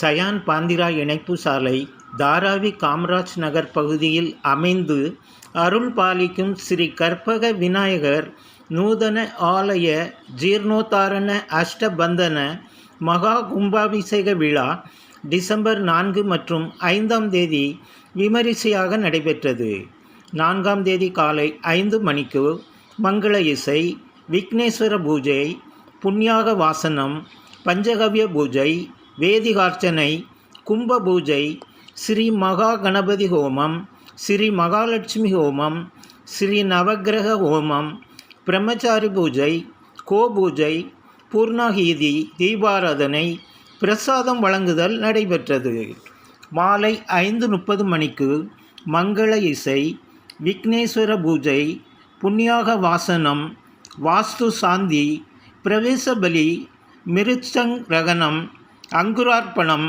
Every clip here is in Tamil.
சயான் பாந்திரா இணைப்பு சாலை தாராவி காமராஜ் நகர் பகுதியில் அமைந்து அருள் பாலிக்கும் ஸ்ரீ கற்பக விநாயகர் நூதன ஆலய ஜீர்ணோத்தாரண அஷ்டபந்தன மகா கும்பாபிஷேக விழா டிசம்பர் நான்கு மற்றும் ஐந்தாம் தேதி விமரிசையாக நடைபெற்றது. நான்காம் தேதி காலை ஐந்து மணிக்கு மங்கள இசை விக்னேஸ்வர பூஜை புண்ணியாக வாசனம் பஞ்சகவ்ய பூஜை வேதிகார்ச்சனை கும்ப பூஜை ஸ்ரீ மகா கணபதி ஹோமம் ஸ்ரீ மகாலட்சுமி ஹோமம் ஸ்ரீ நவக்கிரக ஹோமம் பிரம்மச்சாரி பூஜை கோபூஜை பூர்ணாகீதி தீபாராதனை பிரசாதம் வழங்குதல் நடைபெற்றது. மாலை ஐந்து முப்பது மணிக்கு மங்கள இசை விக்னேஸ்வர பூஜை புண்ணியாக வாசனம் வாஸ்து சாந்தி பிரவேச பலி மிருச்சங் ரகனம் அங்குரார்ப்பணம்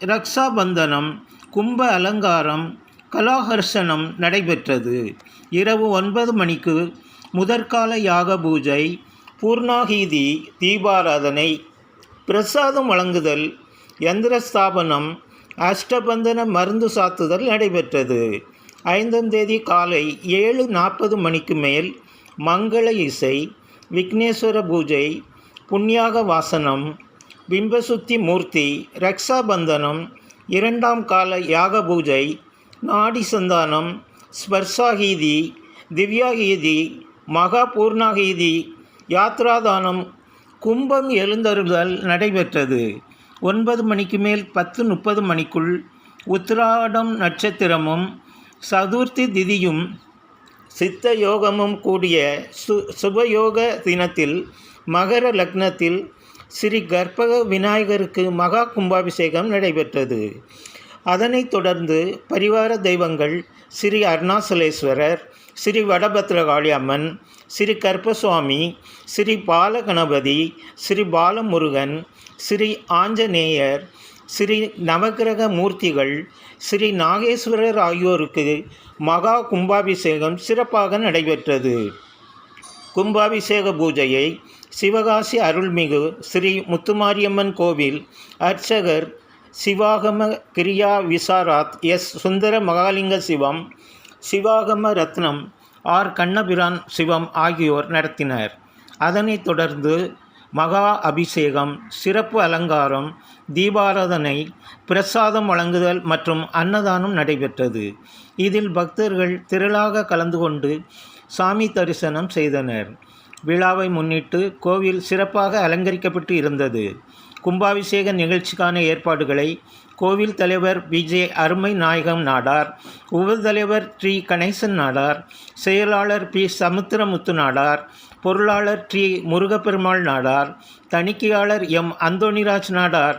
ரக்ஷாபந்தனம் கும்ப அலங்காரம் கலாஹர்ஷனம் நடைபெற்றது. இரவு ஒன்பது மணிக்கு முதற்கால யாக பூஜை பூர்ணாகீதி தீபாராதனை பிரசாதம் வழங்குதல் யந்திரஸ்தாபனம் அஷ்டபந்தன மருந்து சாத்துதல் நடைபெற்றது. ஐந்தாம் தேதி காலை ஏழு நாற்பது மணிக்கு மேல் மங்கள இசை விக்னேஸ்வர பூஜை புண்ணியாக வாசனம் பிம்பசுத்தி மூர்த்தி ரக்ஷாபந்தனம் இரண்டாம் கால யாக பூஜை நாடி சந்தானம் ஸ்பர்சாகீதி திவ்யாகீதி மகா பூர்ணாகீதி யாத்ராதானம் கும்பம் எழுந்தருதல் நடைபெற்றது. ஒன்பது மணிக்கு மேல் பத்து முப்பது மணிக்குள் உத்திராடம் நட்சத்திரமும் சதுர்த்தி திதியும் சித்த யோகமும் கூடிய சு சுபயோக தினத்தில் மகர லக்னத்தில் ஸ்ரீ கர்ப்பக விநாயகருக்கு மகா கும்பாபிஷேகம் நடைபெற்றது. அதனைத் தொடர்ந்து பரிவார தெய்வங்கள் ஸ்ரீ அருணாசலேஸ்வரர் ஸ்ரீ வடபத்ரகாளி அம்மன் ஸ்ரீ கற்பசுவாமி ஸ்ரீ பாலகணபதி ஸ்ரீ பாலமுருகன் ஸ்ரீ ஆஞ்சநேயர் ஸ்ரீ நவக்கிரக மூர்த்திகள் ஸ்ரீ நாகேஸ்வரர் ஆகியோருக்கு மகா கும்பாபிஷேகம் சிறப்பாக நடைபெற்றது. கும்பாபிஷேக பூஜையை சிவகாசி அருள்மிகு ஸ்ரீ முத்துமாரியம்மன் கோவில் அர்ச்சகர் சிவாகம கிரியா விசாராத் எஸ் சுந்தர மகாலிங்க சிவம் சிவாகம ரத்னம் ஆர் கண்ணபிரான் சிவம் ஆகியோர் நடத்தினர். அதனைத் தொடர்ந்து மகா அபிஷேகம் சிறப்பு அலங்காரம் தீபாராதனை பிரசாதம் வழங்குதல் மற்றும் அன்னதானம் நடைபெற்றது. இதில் பக்தர்கள் திரளாக கலந்து கொண்டு சாமி தரிசனம் செய்தனர். விழாவை முன்னிட்டு கோவில் சிறப்பாக அலங்கரிக்கப்பட்டு இருந்தது. கும்பாபிஷேக நிகழ்ச்சிக்கான ஏற்பாடுகளை கோவில் தலைவர் விஜே அருமை நாயகம் நாடார் உபதலைவர் டி. கணேசன் நாடார் செயலாளர் பி. சமுத்திரமுத்து நாடார் பொருளாளர் டி. முருகப்பெருமாள் நாடார் தணிக்கையாளர் எம். அந்தோணிராஜ் நாடார்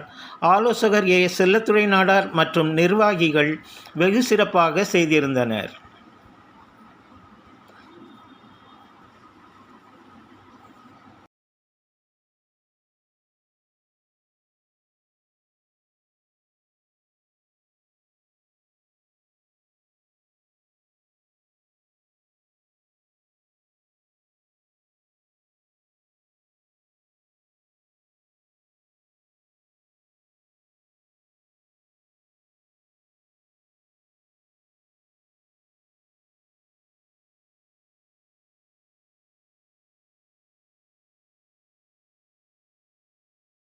ஆலோசகர் ஏ. செல்லத்துறை நாடார் மற்றும் நிர்வாகிகள் வெகு சிறப்பாக செய்திருந்தனர்.